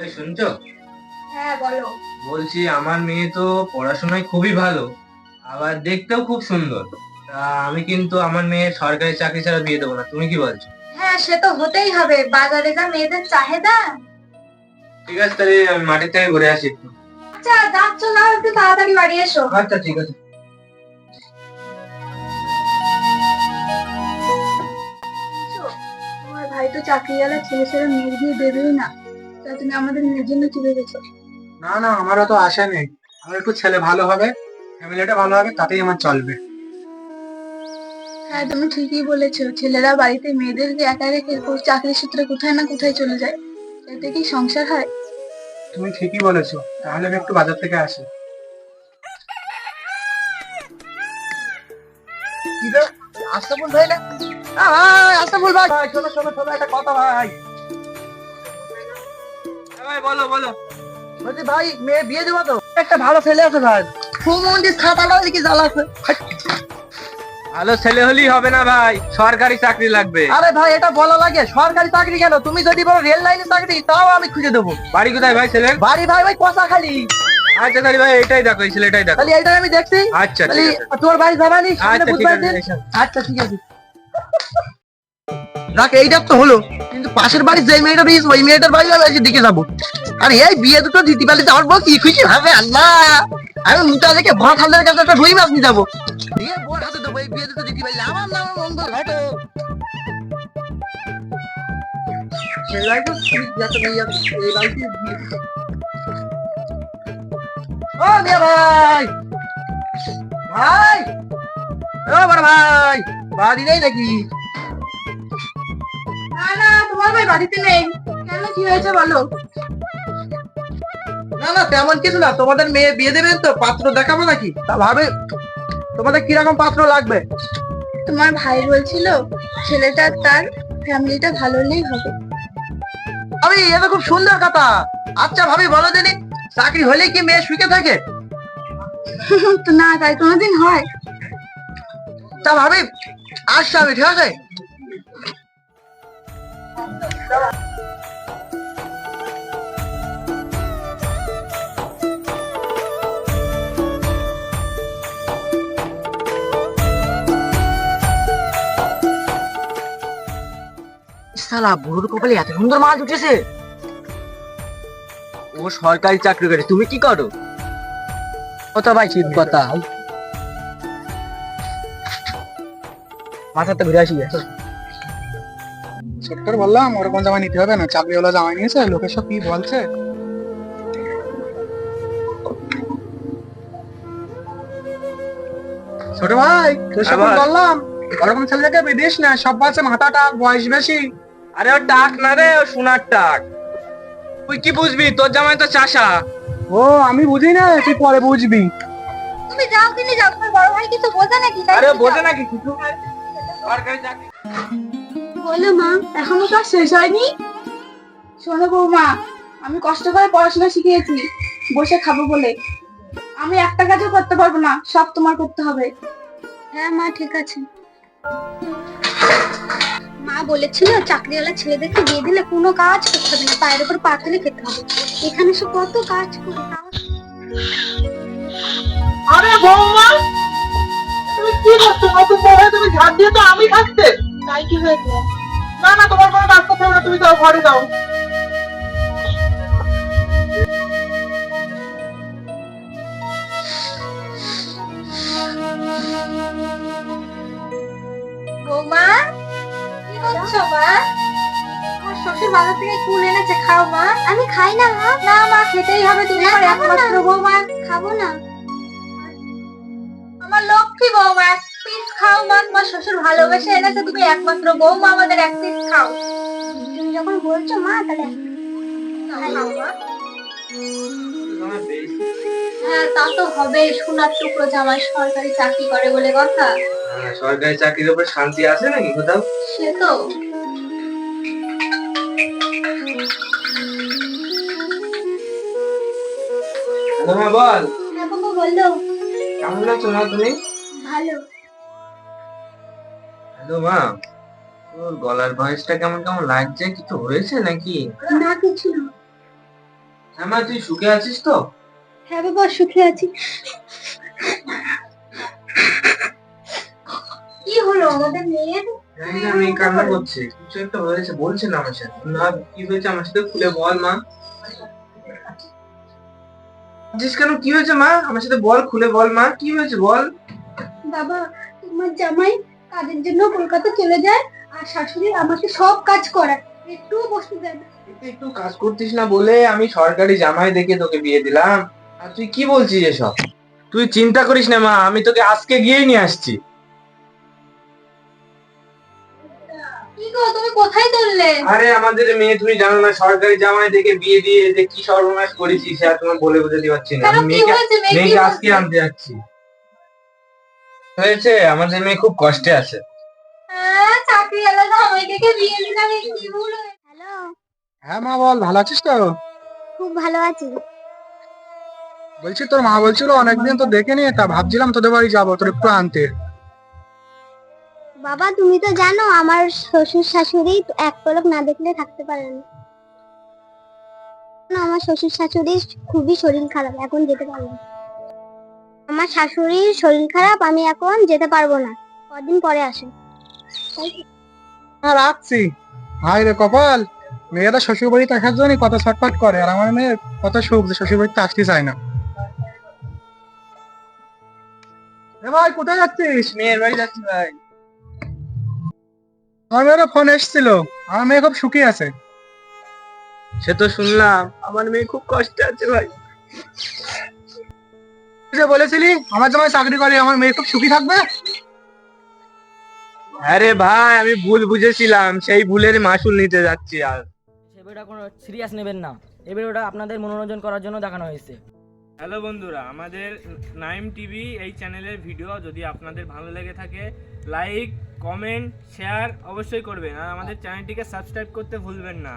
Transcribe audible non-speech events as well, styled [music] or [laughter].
এই শুনছো? হ্যাঁ বলো। বলছি আমার মেয়ে তো পড়াশোনায় খুবই ভালো আবার দেখতেও খুব সুন্দর। আমি কিন্তু আমার মেয়ের সরকারি চাকরি ছাড়া বিয়ে দেবো না তুমি কি বলছো? হ্যাঁ সে তো হতেই হবে বাজারে যা মেয়েদের চাহিদা। ঠিক আছে তাহলে আমি মাঠের থেকে ঘুরে আসি একটু। আচ্ছা যাচ্ছ যাও একটু তাড়াতাড়ি বাড়ি এসো। আচ্ছা ঠিক আছে। তোমার ভাই তো চাকরিওয়ালা ছেলে ছেলে মেয়ের বিয়ে দেবেই না। তুমি আমাদের জন্য চলে গেছো না না আমারও তো আশা নেই। আমার একটু ছেলে ভালো হবে ফ্যামিলিটা ভালো হবে তাতেই আমার চলবে। হ্যাঁ তুমি ঠিকই বলেছ। ছেলেরা বাড়িতে মেয়েদেরকে একা রেখে কো- চাকরির সূত্রে কোথায় না কোথায় চলে যায় এতে কি সংসার হয়? তুমি ঠিকই বলেছ। তাহলে আমি একটু বাজার থেকে আসি। আশরাফুল ভাই না? আ, ভাই আশরাফুল ভাই। শোনো শোনো শোনো একটা কথা ভাই। বলো বলো। বলছি ভাই মেয়ে বিয়ে দেবো তো? একটা ভালো ছেলে আছে ভাই। হুমন্ডিস খাতাটা কি জ্বালাচ্ছে ভালো ছেলে হলেই হবে না ভাই সরকারি চাকরি লাগবে। আরে ভাই এটা বলা লাগে সরকারি চাকরি কেন? তুমি যদি বলো রেল লাইনে চাকরি তাও আমি খুঁজে দেবো। বাড়ি কোথায় ভাই ছেলের? বাড়ি ভাই ভাই কষা খালি আচ্ছা তাহলে ভাই এটাই দেখো এই ছেলেটাই দেখো। তাহলে এইটাই আমি দেখছি। আচ্ছা আছে। তোমার বাড়ি যাবানি আচ্ছা ঠিক আছে আচ্ছা ঠিক আছে। দেখ এইটা তো হলো, কিন্তু পাশের বাড়ির যে মেয়েটা বিয়ে ওই মেয়েটার বাড়ি আমি যাব। আর এই বিয়ে দুটো দিতে পারলে আমার বউ কি খুশি হবে আল্লাহ! আমি মুটা দেখে কাছে একটা রুই মাছ নিয়ে যাব ভাই! ভাই! ও বড় ভাই! বাড়ি নেই নাকি? না না তোমার ভাই বাড়িতে নেই। কেন কি হয়েছে বলো? না না তেমন কিছু না তোমাদের মেয়ে বিয়ে দেবেন তো পাত্র দেখাবো নাকি? তা ভাবে তোমাদের কীরকম পাত্র লাগবে? তোমার ভাই বলছিল ছেলেটা তার ফ্যামিলিটা ভালো হলেই হবে। আমি এটা খুব সুন্দর কথা। আচ্ছা ভাবি বলো দিনি চাকরি হলে কি মেয়ে সুখে থাকে? [laughs] না তাই কোনোদিন হয়। তা ভাবি আসছি আমি ঠিক আছে? শালা, বুড়োর কপালে এত সুন্দর মাল উঠেছে। ও সরকারি চাকরি করে, তুমি কি করো? কথা ভাই ঠিক কথা মাথাতে ঘুরে আসি ছোট্টর বললাম ওরকম জামা নিতে হবে না চাকরিওয়ালা জামা নিয়েছে লোকে সব কি বলছে? ছোট ভাই তোর সব বললাম ওরকম ছেলেকে বিদিস না সব বলছে মাথাটা বয়স বেশি। আরে ও টাক না রে ও সোনার টাক। তুই কি বুঝবি? তোর জামাই তো চাষা। ও আমি বুঝি না তুই পরে বুঝবি। তুমি যাও কিনে যাও তোমার বড় ভাই কিছু বোঝে নাকি? আরে বোঝে নাকি কিছু? সরকারি চাকরি বলো মা এখনও কাজ শেষ হয়নি? শোনো বৌমা আমি কষ্ট করে পড়াশোনা শিখিয়েছি বসে খাব বলে। আমি একটা কাজও করতে পারব না সব তোমার করতে হবে। হ্যাঁ মা ঠিক আছে। মা বলেছিল চাকরিওয়ালা ছেলেদেরকে দিয়ে দিলে কোনো কাজ করতে হবে না পায়ের উপর পা তুলে খেতে হবে। এখানে সে কত কাজ করে আরে বৌমা তুমি কি করছ? তুমি ঝাড় দিয়ে তো আমি থাকতে তাই কি হয়েছে? না না তোমার কোনো কাজ করতে হবে না তুমি যাও ঘরে যাও। বৌমা কি করছ মা? আমার শ্বশুর বাজার থেকে কুল এনেছে খাও মা। আমি খাই না মা। না মা খেতেই হবে তুমি আমার একমাত্র বৌমা। খাব না। খাও মা তোমার শ্বশুর ভালোবেসে এনেছে তুমি একমাত্র বৌমা আমাদের এক পিস খাও। তুমি যখন বলছো মা তাহলে হ্যাঁ তা তো হবে সোনার টুকরো জামাই সরকারি চাকরি করে বলে কথা। হ্যাঁ, সরকারি চাকরির উপর শান্তি আছে নাকি কোথাও? সে তো। হ্যালো বল। হ্যাঁ বাবা বলল কেমন আছো মা তুমি? ভালো। হ্যালো মা তোর গলার ভয়েসটা কেমন কেমন লাগছে? কিছু হয়েছে নাকি? না কিছু না। হ্যাঁ মা তুই সুখে আছিস তো? হ্যাঁ বাবা সুখে আছি। কি হলো? আমাদের মেয়ের জানি না মেয়ে কান্না করছে। কিছু একটা হয়েছে বলছে না আমার সাথে। না কি হয়েছে আমার সাথে খুলে বল মা। জিস কেন? কি হয়েছে মা? আমার সাথে বল খুলে বল মা। কি হয়েছে বল? বাবা তোমার জামাই কাজের জন্য কলকাতা চলে যায় আর শাশুড়ি আমাকে সব কাজ করায়। একটুও বসতে দেয় না। তুই একটু কাজ করতিস না বলে আমি সরকারি জামাই দেখে তোকে বিয়ে দিলাম। আর তুই কি বলছিস এসব? তুই চিন্তা করিস না মা আমি তোকে আজকে গিয়েই নিয়ে আসছি। কি গো তুমি কোথায় চললে? আরে আমাদের মেয়ে তুমি জানো না সরকারি জামাই দেখে বিয়ে দিয়ে যে কি সর্বনাশ করেছি সে আর তোমার বলে বোঝাতে পারছি না। আমি মেয়েকে আজকে আনতে যাচ্ছি। হয়েছে আমাদের মেয়ে খুব কষ্টে আছে। হ্যাঁ হ্যালো। হ্যাঁ মা বল ভালো আছিস তো? খুব ভালো আছি। বলছি তোর মা বলছিল অনেকদিন তো দেখে নিয়ে তা ভাবছিলাম তোদের বাড়ি যাব তোর একটু আনতে। বাবা তুমি তো জানো আমার শ্বশুর শাশুড়ি এক পলক না দেখলে থাকতে পারে না না, আমার শ্বশুর শাশুড়ির খুবই শরীর খারাপ এখন যেতে পারব না। আমার শাশুড়ির শরীর খারাপ আমি এখন যেতে পারব না। কদিন পরে আসে হ্যাঁ রাখছি। ভাই রে কপাল মেয়েরা শ্বশুর বাড়ি দেখার জন্য কত ছটফট করে আর আমার মেয়ে কত সুখ যে শ্বশুর বাড়িতে আসতে চায় না। এ ভাই কোথায় যাচ্ছিস? মেয়ের বাড়ি যাচ্ছি ভাই। আমার মেয়েরও ফোন এসেছিল। আমার মেয়ে খুব সুখী আছে। সে তো শুনলাম আমার মেয়ে খুব কষ্টে আছে ভাই। যে বলেছিলি আমার জামাই চাকরি করে আমার মেয়ে খুব সুখী থাকবে? আরে ভাই আমি ভুল বুঝেছিলাম সেই ভুলের মাসুল নিতে যাচ্ছি আর। সে ভিডিওটা কোনো সিরিয়াস নেবেন না। এই ভিডিওটা আপনাদের মনোরঞ্জন করার জন্য দেখানো হয়েছে। হ্যালো বন্ধুরা আমাদের নাইম টিভি এই চ্যানেলের ভিডিও যদি আপনাদের ভালো লেগে থাকে লাইক কমেন্ট শেয়ার অবশ্যই করবেন। আর আমাদের চ্যানেলটিকে সাবস্ক্রাইব করতে ভুলবেন না।